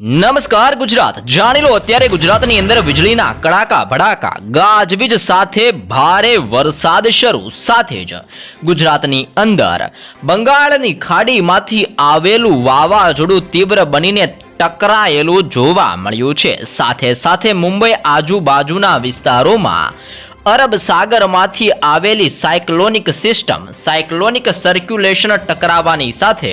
નમસ્કાર ગુજરાત. જાણી લો, અત્યારે ગુજરાતની અંદર વીજળીના કડાકા, ભડાકા, ગાજવીજ સાથે ભારે વરસાદ શરૂ. સાથે જ ગુજરાતની અંદર બંગાળની ખાડીમાંથી આવેલું વાવાઝોડું તીવ્ર બનીને ટકરાયેલું જોવા મળ્યું છે. સાથે સાથે મુંબઈ આજુબાજુના વિસ્તારોમાં અરબ સાગરમાંથી આવેલી સાયક્લોનિક સિસ્ટમ, સાયક્લોનિક સર્ક્યુલેશન ટકરાવાની સાથે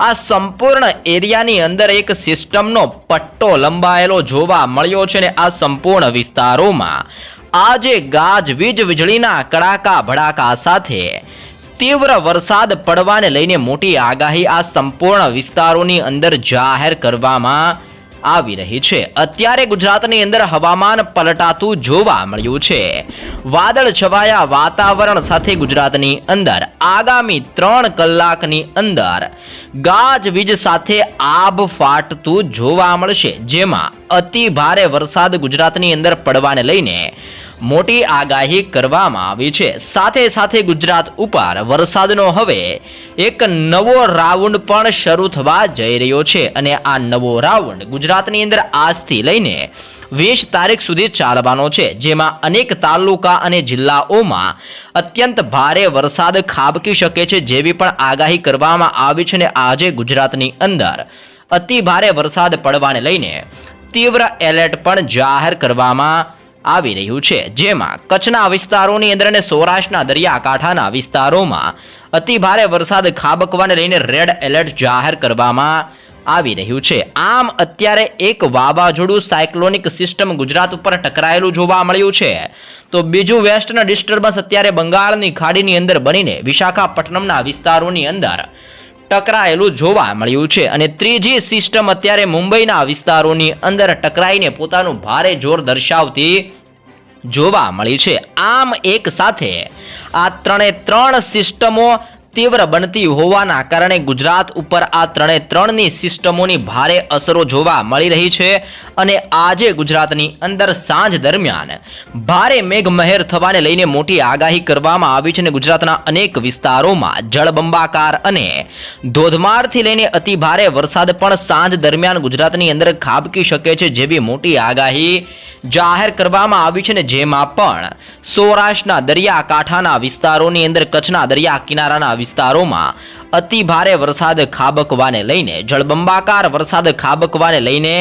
આ સંપૂર્ણ એરિયાની અંદર એક સિસ્ટમનો પટ્ટો લંબાયેલો જોવા મળ્યો છે ને આ સંપૂર્ણ વિસ્તારોમાં. આજે ગાજવીજ વીજળીના કડાકા ભડાકા સાથે તીવ્ર વરસાદ પડવાને લઈને મોટી આગાહી આ સંપૂર્ણ વિસ્તારોની અંદર જાહેર કરવામાં આવી રહી છે. અત્યારે ગુજરાતની અંદર હવામાન પલટાતું જોવા મળ્યું છે. વાદળ છવાયા વાતાવરણ સાથે ગુજરાતની અંદર. આગામી ત્રણ કલાકની અંદર ગાજવીજ સાથે આભ ફાટતું જોવા મળશે. જેમાં અતિ ભારે વરસાદ ગુજરાતની અંદર પડવાને લઈને મોટી આગાહી કરવામાં આવી છે. સાથે સાથે ગુજરાત ઉપર વરસાદનો હવે એક નવો રાઉન્ડ પણ શરૂ થવા જઈ રહ્યો છે અને આ નવો રાઉન્ડ ગુજરાતની અંદર આજથી લઈને વીસ તારીખ સુધી ચાલવાનો છે, જેમાં અનેક તાલુકા અને જિલ્લાઓમાં અત્યંત ભારે વરસાદ ખાબકી શકે છે જેવી પણ આગાહી કરવામાં આવી છે અને આજે ગુજરાતની અંદર અતિ ભારે વરસાદ પડવાને લઈને તીવ્ર એલર્ટ પણ જાહેર કરવામાં આવી રહ્યું છે. જેમાં કચ્છના વિસ્તારોની અંદર અને સૌરાષ્ટ્રના દરિયાકાંઠાના વિસ્તારોમાં અતિ ભારે વરસાદ ખાબકવાને લઈને રેડ એલર્ટ જાહેર કરવામાં આવી રહ્યું છે. આમ અત્યારે એક વાવાઝોડું સાયક્લોનિક સિસ્ટમ ગુજરાત ઉપર ટકરાયેલું જોવા મળ્યું છે. તો બીજું વેસ્ટર્ન ડિસ્ટર્બન્સ અત્યારે બંગાળની ખાડીની અંદર બનીને વિશાખાપટ્ટનમના વિસ્તારોની અંદર ટકરાયેલું જોવા મળ્યું છે અને ત્રીજી સિસ્ટમ અત્યારે મુંબઈના વિસ્તારોની અંદર ટકરાઈને પોતાનું ભારે જોર દર્શાવતી જોવા મળી છે. આમ એક સાથે આ ત્રણે ત્રણ સિસ્ટમો તીવ્ર બનતી હોવાના કારણે ગુજરાત ઉપર આ ત્રણે ત્રણની સિસ્ટમોની ભારે અસરો જોવા મળી રહી છે અને આજે ગુજરાતની અંદર સાંજ દરમિયાન ભારે મેઘમહેર થવાને લઈને મોટી આગાહી કરવામાં આવી છે અને ગુજરાતના અનેક વિસ્તારોમાં જળબંબાકાર અને ધોધમારથી લઈને અતિ ભારે વરસાદ પણ સાંજ દરમિયાન ગુજરાતની અંદર ખાબકી શકે છે જેવી મોટી આગાહી જાહેર કરવામાં આવી છે ને જેમાં પણ સૌરાષ્ટ્રના દરિયાકાંઠાના વિસ્તારોની અંદર કચ્છના દરિયા કિનારાના વિસ્તારોમાં અતિ ભારે વરસાદ ખાબકવાને લઈને, જળબંબાકાર વરસાદ ખાબકવાને લઈને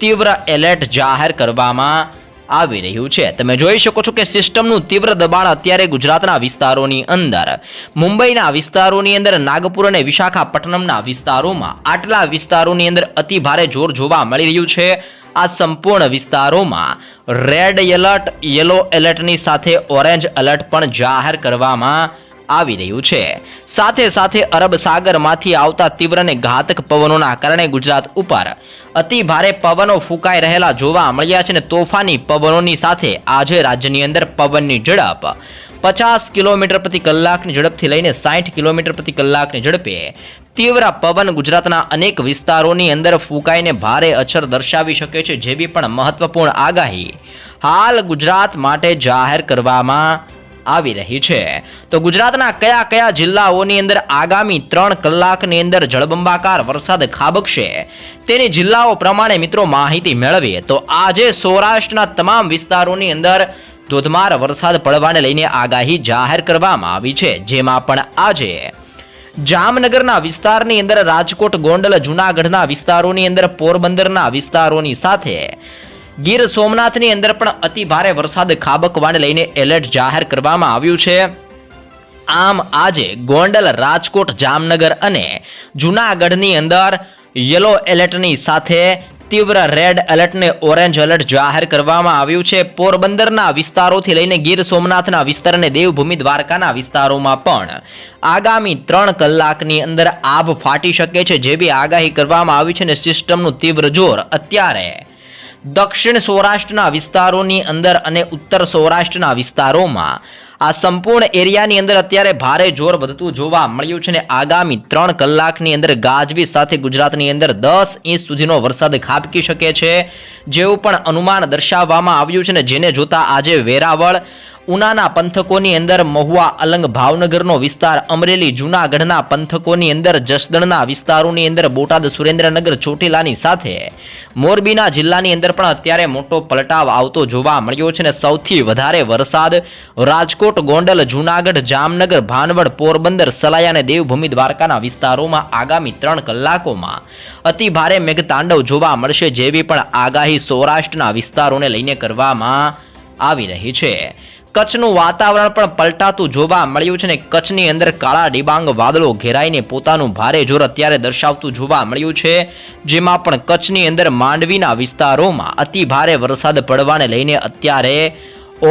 તીવ્ર એલર્ટ જાહેર કરવામાં આવી રહ્યું છે. તમે જોઈ શકો છો કે સિસ્ટમનું તીવ્ર દબાણ અત્યારે ગુજરાતના વિસ્તારોની અંદર. મુંબઈના વિસ્તારોની અંદર, નાગપુર અને વિશાખાપટ્ટનમના વિસ્તારોમાં આટલા વિસ્તારોની અંદર અતિ ભારે જોર જોવા મળી રહ્યું છે. આ સંપૂર્ણ વિસ્તારોમાં રેડ એલર્ટ, યલો એલર્ટની સાથે ઓરેન્જ એલર્ટ પણ જાહેર કરવામાં આવી રહ્યું છે. સાથે સાથે અરબ સાગરમાંથી આવતા તીવ્ર અને ઘાતક પવનોના કારણે ગુજરાત ઉપર અતિ ભારે પવનો ફૂંકાઈ રહેલા જોવા મળ્યા છે અને તોફાની પવનોની સાથે આજે રાજ્યની અંદર પવનની ઝડપ પચાસ કિલોમીટર પ્રતિ કલાકની ઝડપથી લઈને સાઠ કિલોમીટર પ્રતિ કલાકની ઝડપે તીવ્ર પવન ગુજરાતના અનેક વિસ્તારોની અંદર ફૂંકાઈને ભારે અસર દર્શાવી શકે છે. જેવી પણ મહત્વપૂર્ણ આગાહી હાલ ગુજરાત માટે જાહેર કરવામાં આવી રહી છે. તો ગુજરાતના કયા કયા જિલ્લાઓની અંદર આગામી ત્રણ કલાકની અંદર જળબંબાકાર વરસાદ ખાબકશે તેની જિલ્લાઓ પ્રમાણે મિત્રો માહિતી મેળવીએ તો આજે સૌરાષ્ટ્રના તમામ વિસ્તારોની અંદર ધોધમાર વરસાદ પડવાને લઈને આગાહી જાહેર કરવામાં આવી છે. જેમાં પણ આજે જામનગરના વિસ્તારની અંદર રાજકોટ, ગોંડલ, જૂનાગઢના વિસ્તારોની અંદર પોરબંદરના વિસ્તારોની સાથે ગીર સોમનાથની અંદર પણ અતિ ભારે વરસાદ ખાબકવાને લઈને એલર્ટ જાહેર કરવામાં આવ્યું છે. આમ આજે ગોંડલ, રાજકોટ, જામનગર અને જૂનાગઢની અંદર યલો એલર્ટની સાથે તીવ્ર રેડ એલર્ટને ઓરેન્જ એલર્ટ જાહેર કરવામાં આવ્યું છે. પોરબંદરના વિસ્તારોથી લઈને ગીર સોમનાથના વિસ્તાર અને દેવભૂમિ દ્વારકાના વિસ્તારોમાં પણ આગામી ત્રણ કલાકની અંદર આભ ફાટી શકે છે જેવી આગાહી કરવામાં આવી છે અને સિસ્ટમનું તીવ્ર જોર અત્યારે દક્ષિણ સૌરાષ્ટ્રના વિસ્તારોની અંદર અને ઉત્તર સૌરાષ્ટ્રના વિસ્તારોમાં આ સંપૂર્ણ એરિયાની અંદર અત્યારે ભારે જોર વધતું જોવા મળ્યું છે અને આગામી ત્રણ કલાકની અંદર ગાજવીજ સાથે ગુજરાતની અંદર દસ ઇંચ સુધીનો વરસાદ ખાબકી શકે છે, જેવું પણ અનુમાન દર્શાવવામાં આવ્યું છે ને જેને જોતા આજે વેરાવળ ઉનાના પંથકોની અંદર મહુવા અલંગ ભાવનગરનો વિસ્તાર, અમરેલી જૂનાગઢના પંથકોની અંદર જસદણના વિસ્તારોની અંદર બોટાદ સુરેન્દ્રનગર ચોટીલાની સાથે. મોરબીના જિલ્લાની અંદર પણ અત્યારે મોટો પલટાવ આવતો જોવા મળ્યો છે અને સૌથી વધારે વરસાદ રાજકોટ, ગોંડલ, જૂનાગઢ, જામનગર, ભાનવડ, પોરબંદર, સલાયા અને દેવભૂમિ દ્વારકાના વિસ્તારોમાં આગામી ત્રણ કલાકોમાં અતિ ભારે મેઘતાંડવ જોવા મળશે જેવી પણ આગાહી સૌરાષ્ટ્રના વિસ્તારોને લઈને કરવામાં આવી રહી છે. કચ્છનું વાતાવરણ પણ પલટાતું જોવા મળ્યું છે ને કચ્છની અંદર કાળા ડિબાંગ વાદળો ઘેરાઈને પોતાનું ભારે જોર અત્યારે દર્શાવતું જોવા મળ્યું છે, જેમાં પણ કચ્છની અંદર માંડવીના વિસ્તારોમાં અતિ ભારે વરસાદ પડવાને લઈને અત્યારે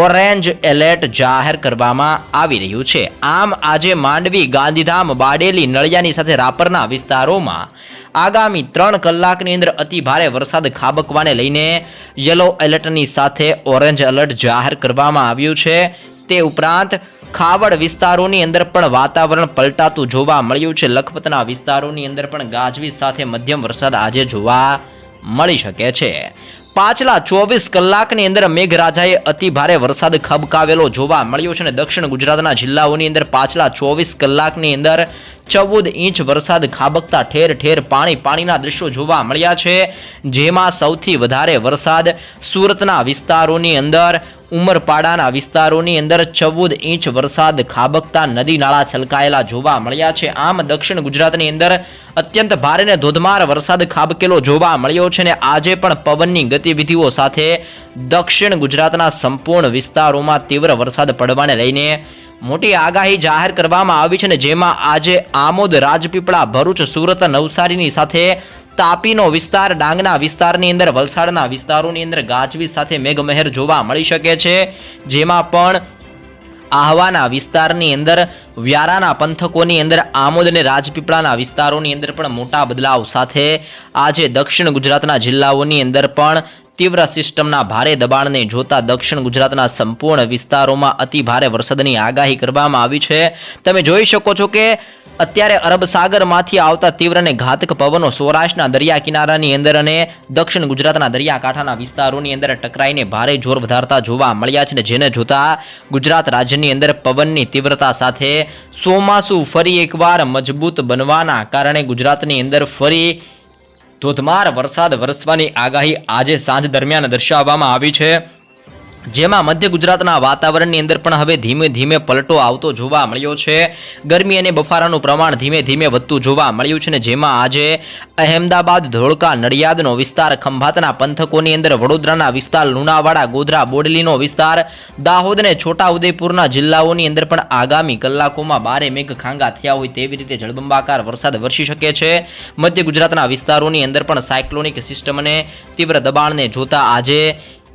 ઓરેન્જ એલર્ટ જાહેર કરવામાં આવી રહ્યું છે. આમ આજે માંડવી, ગાંધીધામ, બાડેલી, નળિયાની સાથે રાપરના વિસ્તારોમાં આગામી ત્રણ કલાકની અંદર અતિ ભારે વરસાદ ખાબકવાને લઈને યલો એલર્ટની સાથે ઓરેન્જ એલર્ટ જાહેર કરવામાં આવ્યું છે. તે ઉપરાંત ખાવડ વિસ્તારોની અંદર પણ વાતાવરણ પલટાતું જોવા મળ્યું છે. લખપતના વિસ્તારોની અંદર પણ ગાજવીજ સાથે મધ્યમ વરસાદ આજે જોવા મળી શકે છે. પાછલા ચોવીસ કલાકની અંદર મેઘરાજાએ અતિ ભારે વરસાદ ખબકાવેલો જોવા મળ્યો છે અને દક્ષિણ ગુજરાતના જિલ્લાઓની અંદર પાછલા ચોવીસ કલાકની અંદર ચૌદ ઇંચ વરસાદ ખાબકતા ઠેર ઠેર પાણી પાણીના દ્રશ્યો જોવા મળ્યા છે. જેમાં સૌથી વધારે વરસાદ સુરતના વિસ્તારોની અંદર ઉમરપાડાના વિસ્તારોની અંદર ચૌદ ઇંચ વરસાદ ખાબકતા નદી નાળા છલકાયેલા જોવા મળ્યા છે. આમ દક્ષિણ ગુજરાતની અંદર અત્યંત ભારે ને ધોધમાર વરસાદ ખાબકેલો જોવા મળ્યો છે ને આજે પણ પવનની ગતિવિધિઓ સાથે દક્ષિણ ગુજરાતના સંપૂર્ણ વિસ્તારોમાં તીવ્ર વરસાદ પડવાને લઈને મોટી આગાહી જાહેર કરવામાં આવી છે ને જેમાં આજે આમોદ, રાજપીપળા, ભરૂચ, સુરત, નવસારીની સાથે તાપીનો વિસ્તાર, ડાંગના વિસ્તારની અંદર, વલસાડના વિસ્તારોની અંદર ગાજવીજ સાથે મેઘમહેર જોવા મળી શકે છે. જેમાં પણ આહવાના વિસ્તારની અંદર, વ્યારાના પંથકોની અંદર આમોદ અને રાજપીપળાના વિસ્તારોની અંદર પણ મોટા બદલાવ સાથે આજે દક્ષિણ ગુજરાતના જિલ્લાઓની અંદર પણ તીવ્ર સિસ્ટમના ભારે દબાણને જોતા દક્ષિણ ગુજરાતના સંપૂર્ણ વિસ્તારોમાં અતિ ભારે વરસાદની આગાહી કરવામાં આવી છે. તમે જોઈ શકો છો કે અત્યારે અરબ સાગરમાંથી આવતા તીવ્ર અને ઘાતક પવનો સૌરાષ્ટ્રના દરિયા કિનારાની અંદર અને દક્ષિણ ગુજરાતના દરિયાકાંઠાના વિસ્તારોની અંદર ટકરાઈને ભારે જોર વધારતા જોવા મળ્યા છે જેને જોતા ગુજરાત રાજ્યની અંદર પવનની તીવ્રતા સાથે ચોમાસું ફરી એકવાર મજબૂત બનવાના કારણે ગુજરાતની અંદર ફરી ધોધમાર વરસાદ વરસવાની આગાહી આજે સાંજ દરમિયાન દર્શાવવામાં આવી છે. જેમાં મધ્ય ગુજરાતના વાતાવરણની અંદર પણ હવે ધીમે ધીમે પલટો આવતો જોવા મળ્યો છે. ગરમી અને બફારાનું પ્રમાણ ધીમે ધીમે વધતું જોવા મળ્યું છે ને જેમાં આજે અહેમદાબાદ, ધોળકા, નડિયાદનો વિસ્તાર, ખંભાતના પંથકોની અંદર, વડોદરાના વિસ્તાર, લુણાવાડા, ગોધરા, બોડલીનો વિસ્તાર દાહોદ અને છોટાઉદેપુરના જિલ્લાઓની અંદર પણ આગામી કલાકોમાં બારે મેઘ ખાંગા થયા હોય તેવી રીતે જળબંબાકાર વરસાદ વરસી શકે છે. મધ્ય ગુજરાતના વિસ્તારોની અંદર પણ સાયક્લોનિક સિસ્ટમ અને તીવ્ર દબાણને જોતા આજે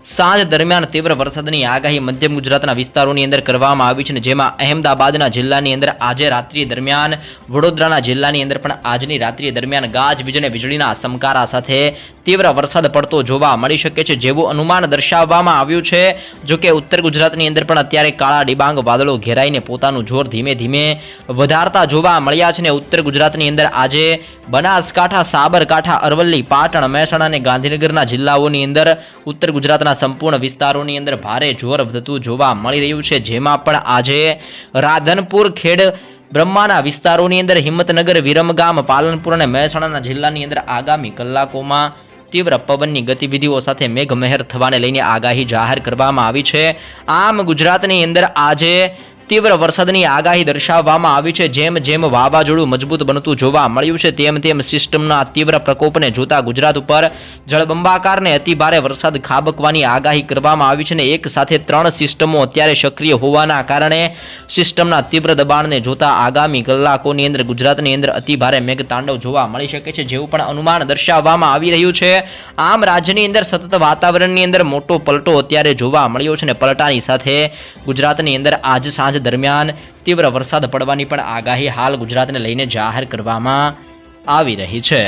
સાંજ દરમિયાન તીવ્ર વરસાદની આગાહી મધ્ય ગુજરાતના વિસ્તારોની અંદર કરવામાં આવી છે જેમાં અહેમદાબાદના જિલ્લાની અંદર આજે રાત્રિ દરમિયાન, વડોદરાના જિલ્લાની અંદર પણ આજની રાત્રિ દરમિયાન ગાજવીજ અને વીજળીના સમકારા સાથે તીવ્ર વરસાદ પડતો જોવા મળી શકે છે, જેવું અનુમાન દર્શાવવામાં આવ્યું છે. જો કે ઉત્તર ગુજરાતની અંદર પણ અત્યારે કાળા ડિબાંગ વાદળો ઘેરાઈને પોતાનું જોર ધીમે ધીમે વધારતા જોવા મળ્યા છે ને ઉત્તર ગુજરાતની અંદર આજે બનાસકાંઠા, સાબરકાંઠા, અરવલ્લી, પાટણ, મહેસાણા અને ગાંધીનગરના જિલ્લાઓની અંદર ઉત્તર ગુજરાતના સંપૂર્ણ વિસ્તારોની અંદર ભારે જોર વધતું જોવા મળી રહ્યું છે. જેમાં પણ આજે રાધનપુર, ખેડ, બ્રહ્માના વિસ્તારોની અંદર હિંમતનગર, વિરમગામ, પાલનપુર અને મહેસાણાના જિલ્લાની અંદર આગામી કલાકોમાં તીવ્ર પવનની ગતિવિધિઓ સાથે મેઘમહેર થવાને લઈને આગાહી જાહેર કરવામાં આવી છે. આમ ગુજરાતની અંદર આજે તીવ્ર વરસાદની આગાહી દર્શાવવામાં આવી છે. જેમ જેમ વાવાઝોડું મજબૂત બનતું જોવા મળ્યું છે, તેમ તેમ સિસ્ટમના તીવ્ર પ્રકોપને જોતા ગુજરાત ઉપર જળબંબાકારને અતિભારે વરસાદ ખાબકવાની આગાહી કરવામાં આવી છે અને એક સાથે ત્રણ સિસ્ટમો અત્યારે સક્રિય હોવાના કારણે સિસ્ટમના તીવ્ર દબાણને જોતા આગામી કલાકોની અંદર ગુજરાતની અંદર અતિભારે મેઘતાંડવ જોવા મળી શકે છે, જેવું પણ અનુમાન દર્શાવવામાં આવી રહ્યું છે. આમ રાજ્યની અંદર સતત વાતાવરણની અંદર મોટો પલટો અત્યારે જોવા મળ્યો છે અને પલટાની સાથે ગુજરાતની અંદર આજ સાંજ દરમિયાન તીવ્ર વરસાદ પડવાની પણ આગાહી હાલ ગુજરાતને લઈને જાહેર કરવામાં આવી રહી છે.